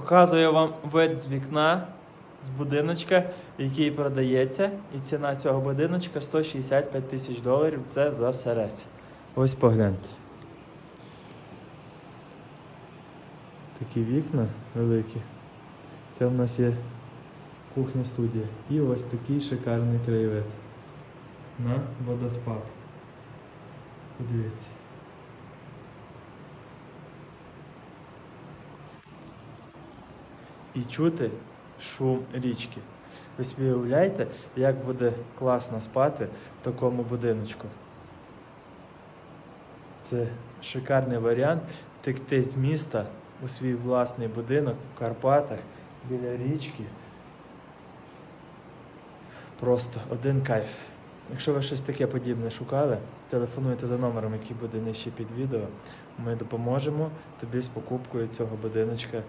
Показую вам вид з вікна з будиночка, який продається. І ціна цього будиночка 165 тисяч доларів. Це за серець. Ось погляньте. Такі вікна великі. Це в нас є кухня студія. І ось такий шикарний краєвид на водоспад. Подивіться. І чути шум річки. Ви собі уявляєте, як буде класно спати в такому будиночку. Це шикарний варіант текти з міста у свій власний будинок в Карпатах біля річки. Просто один кайф. Якщо ви щось таке подібне шукали, телефонуйте за номером, який буде нижче під відео. Ми допоможемо тобі з покупкою цього будиночка.